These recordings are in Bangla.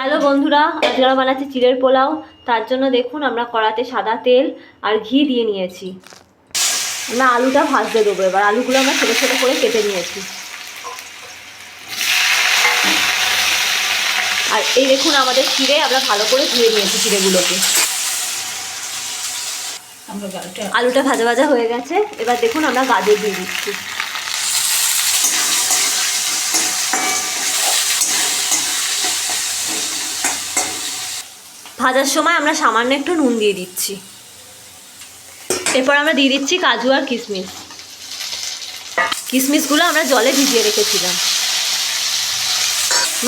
হ্যালো বন্ধুরা আজকে আমরা বানাচ্ছি চিড়ের পোলাও। তার জন্য দেখুন আমরা কড়াতে সাদা তেল আর ঘি দিয়ে নিয়েছি। আমরা আলুটা ভাজতে দেবো এবার। আলুগুলো আমরা ছোটো ছোটো করে কেটে নিয়েছি। আর এই দেখুন আমাদের চিড়ে আমরা ভালো করে ধুয়ে নিয়েছি চিড়েগুলোকে। আলুটা ভাজা ভাজা হয়ে গেছে। এবার দেখুন আমরা গাজর দিয়ে দিচ্ছি। ভাজার সময় আমরা সামান্য একটু নুন দিয়ে দিচ্ছি। এরপর আমরা দিয়ে দিচ্ছি কাজু আর কিশমিশ কিশমিশগুলো আমরা জলে ভিজিয়ে রেখেছিলাম।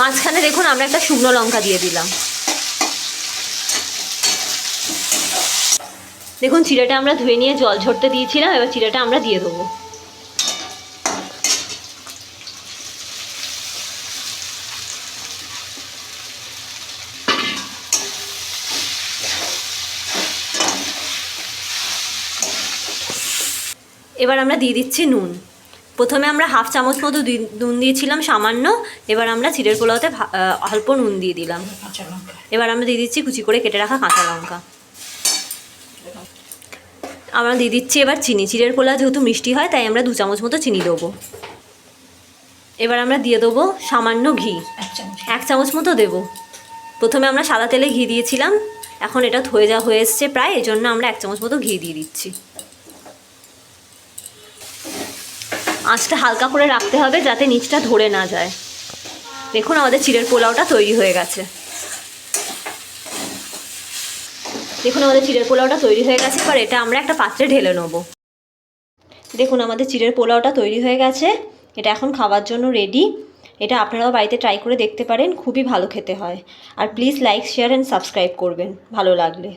মাঝখানে দেখুন আমরা একটা শুকনো লঙ্কা দিয়ে দিলাম। দেখুন চিড়েটা আমরা ধুয়ে নিয়ে জল ঝরতে দিয়েছিলাম, এবার চিড়েটা আমরা দিয়ে দেবো। এবার আমরা দিয়ে দিচ্ছি নুন। প্রথমে আমরা হাফ চামচ মতো নুন দিয়েছিলাম সামান্য। এবার আমরা চিড়ের পোলাওতে অল্প নুন দিয়ে দিলাম। এবার আমরা দিয়ে দিচ্ছি কুচি করে কেটে রাখা কাঁচা লঙ্কা। আমরা দিয়ে দিচ্ছি এবার চিনি। চিড়ের পোলা যেহেতু মিষ্টি হয় তাই আমরা দু চামচ মতো চিনি দেবো। এবার আমরা দিয়ে দেবো সামান্য ঘি। এক চামচ মতো দেবো। প্রথমে আমরা সাদা তেলে ঘি দিয়েছিলাম। এখন এটা হয়ে যা হয়ে এসছে প্রায় এই জন্য আমরা এক চামচ মতো ঘি দিয়ে দিচ্ছি। আঁচটা হালকা করে রাখতে হবে যাতে নিচটা ধরে না যায়। দেখুন আমাদের চিড়ের পোলাওটা তৈরি হয়ে গেছে। দেখুন আমাদের চিড়ের পোলাওটা তৈরি হয়ে গেছে, এবার এটা আমরা একটা পাত্রে ঢেলে নেব। দেখুন আমাদের চিড়ের পোলাওটা তৈরি হয়ে গেছে, এটা এখন খাওয়ার জন্য রেডি এটা আপনারাও বাড়িতে ট্রাই করে দেখতে পারেন, খুবই ভালো খেতে হয়। আর please like share and subscribe করবেন, ভালো লাগলে।